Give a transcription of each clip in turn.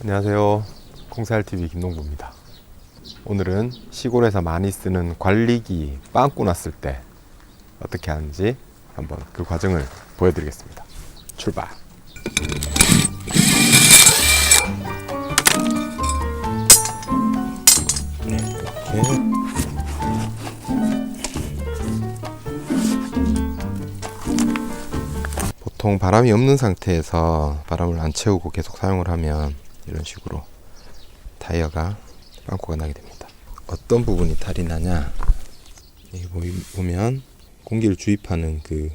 안녕하세요. 콩살TV 김동부입니다. 오늘은 시골에서 많이 쓰는 관리기 빵꾸 났을 때 어떻게 하는지 한번 그 과정을 보여드리겠습니다. 출발! 네, 이렇게 보통 바람이 없는 상태에서 바람을 안 채우고 계속 사용을 하면 이런 식으로 타이어가 빵꾸가 나게 됩니다. 어떤 부분이 탈이 나냐? 여기 보면 공기를 주입하는 그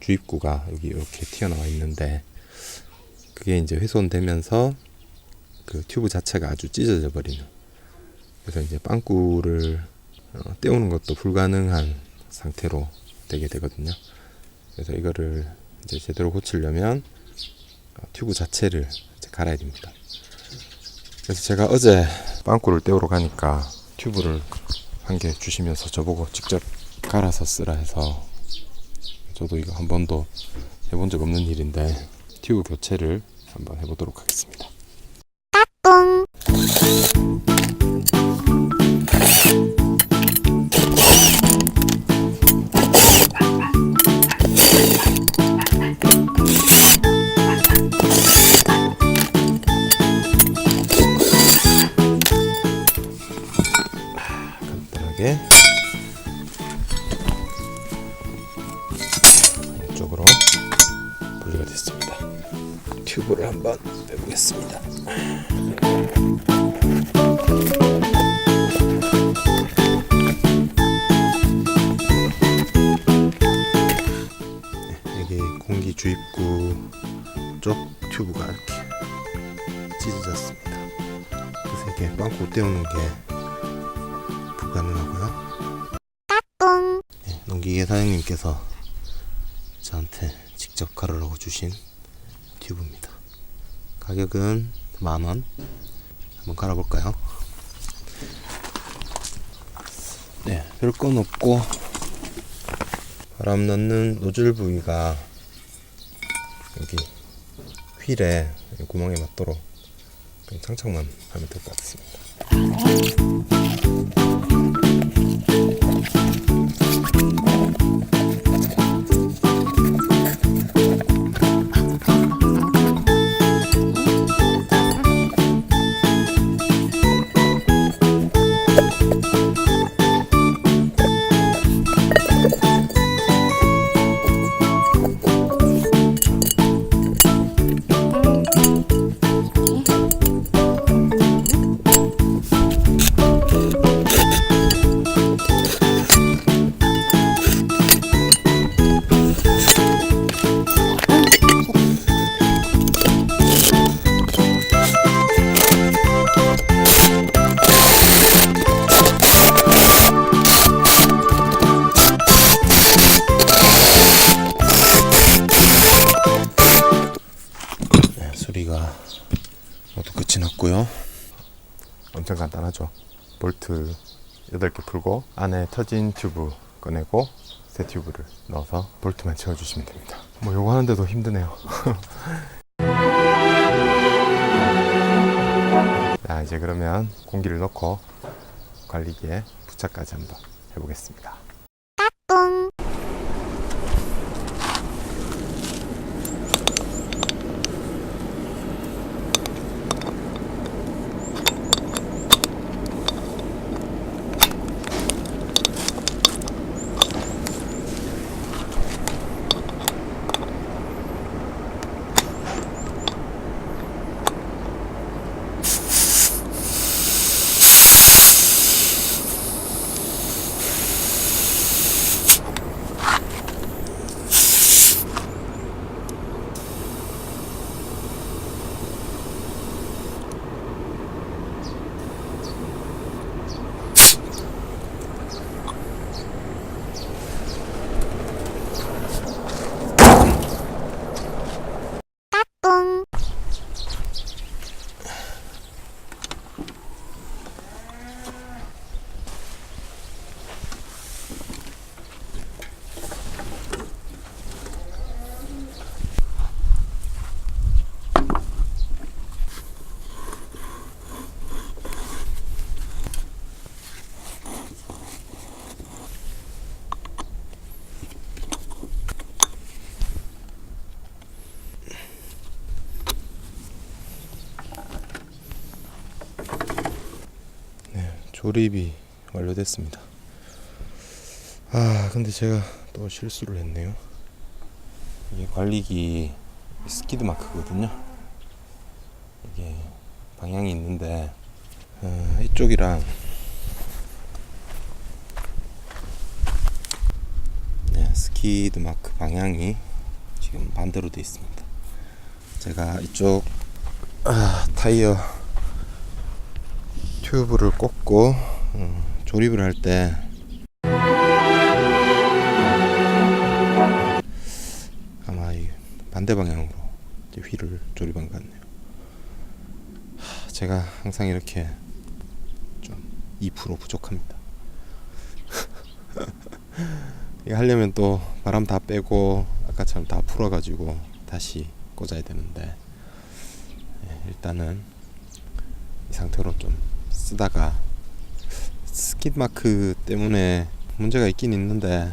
주입구가 여기 이렇게 튀어나와 있는데 그게 이제 훼손되면서 그 튜브 자체가 아주 찢어져 버리는 그래서 이제 빵꾸를 어, 떼우는 것도 불가능한 상태로 되게 되거든요. 그래서 이거를 이제 제대로 고치려면 어, 튜브 자체를 갈아야 됩니다. 그래서 제가 어제 빵꾸를 떼우러 가니까 튜브를 한 개 주시면서 저보고 직접 갈아서 쓰라 해서 저도 이거 한 번도 해본 적 없는 일인데 튜브 교체를 한번 해보도록 하겠습니다. 간단 쪽으로 분리가 됐습니다. 튜브를 한번 빼보겠습니다. 네, 이게 공기 주입구 쪽 튜브가 이렇게 찢어졌습니다. 그래서 이게 빵꾸 떼우는 게 불가능하고요. 네, 농기계 사장님께서 저한테 직접 가르라고 주신 튜브입니다. 가격은 만 원. 한번 갈아볼까요? 네, 별 건 없고 바람 넣는 노즐 부위가 여기 휠에 구멍에 맞도록 그냥 장착만 하면 될 것 같습니다. 네, 수리가 모두 끝이 났고요. 엄청 간단하죠. 볼트 8개 풀고 안에 터진 튜브 꺼내고 새 튜브를 넣어서 볼트만 채워주시면 됩니다. 뭐 요거 하는데도 힘드네요. 자 이제 그러면 공기를 넣고 관리기에 부착까지 한번 해보겠습니다. 조립이 완료됐습니다. 아 근데 제가 또 실수를 했네요. 이게 관리기 스키드 마크거든요. 이게 방향이 있는데 어, 이쪽이랑 네, 스키드 마크 방향이 지금 반대로 돼 있습니다. 제가 이쪽 아, 타이어 튜브를 꽂고 음, 조립을 할 때 아마 이 반대 방향으로 휠을 조립한 것 같네요. 하, 제가 항상 이렇게 좀 2% 부족합니다. 이거 하려면 또 바람 다 빼고 아까처럼 다 풀어가지고 다시 꽂아야 되는데 예, 일단은 이 상태로 좀 쓰다가 스킷 마크 때문에 문제가 있긴 있는데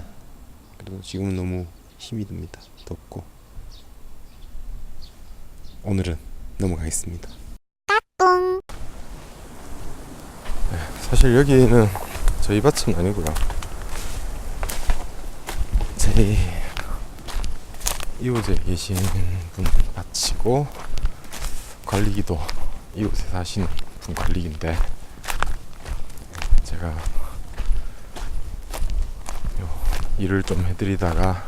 그래도 지금은 너무 힘이 듭니다. 덥고 오늘은 넘어가겠습니다. 네, 사실 여기는 저희 밭은 아니고요. 제 이곳에 계신 분 밭이고 관리기도 이곳에 사시는 분 관리기인데 제가 요 일을 좀 해드리다가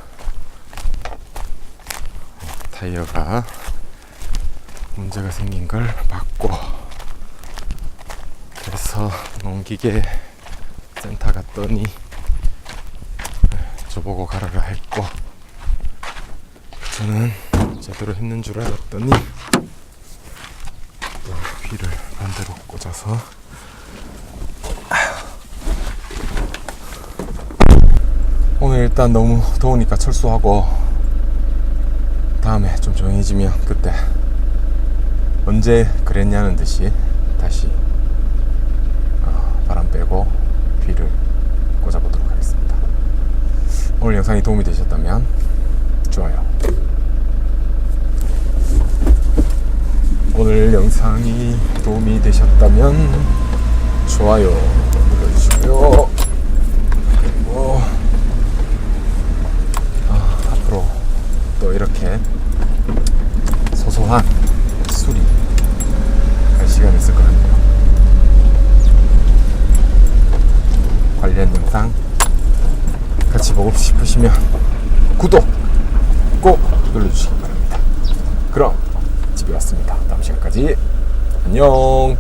타이어가 문제가 생긴 걸 봤고 그래서 농기계 센터 갔더니 저보고 가라가 했고 저는 제대로 했는 줄 알았더니 또 휠을 반대로 꽂아서 오늘 일단 너무 더우니까 철수하고 다음에 좀 조용해지면 그때 언제 그랬냐는 듯이 다시 어, 바람 빼고 휠을 꽂아보도록 하겠습니다. 오늘 영상이 도움이 되셨다면 좋아요. 오늘 영상이 도움이 되셨다면 좋아요 눌러주시고요. 그리고 아, 앞으로 또 이렇게 소소한 수리 할 시간이 있을 것 같네요. 관련 영상 같이 보고 싶으시면 구독 꼭 눌러주시기 바랍니다. 그럼 집에 왔습니다. 다음 시간까지 안녕.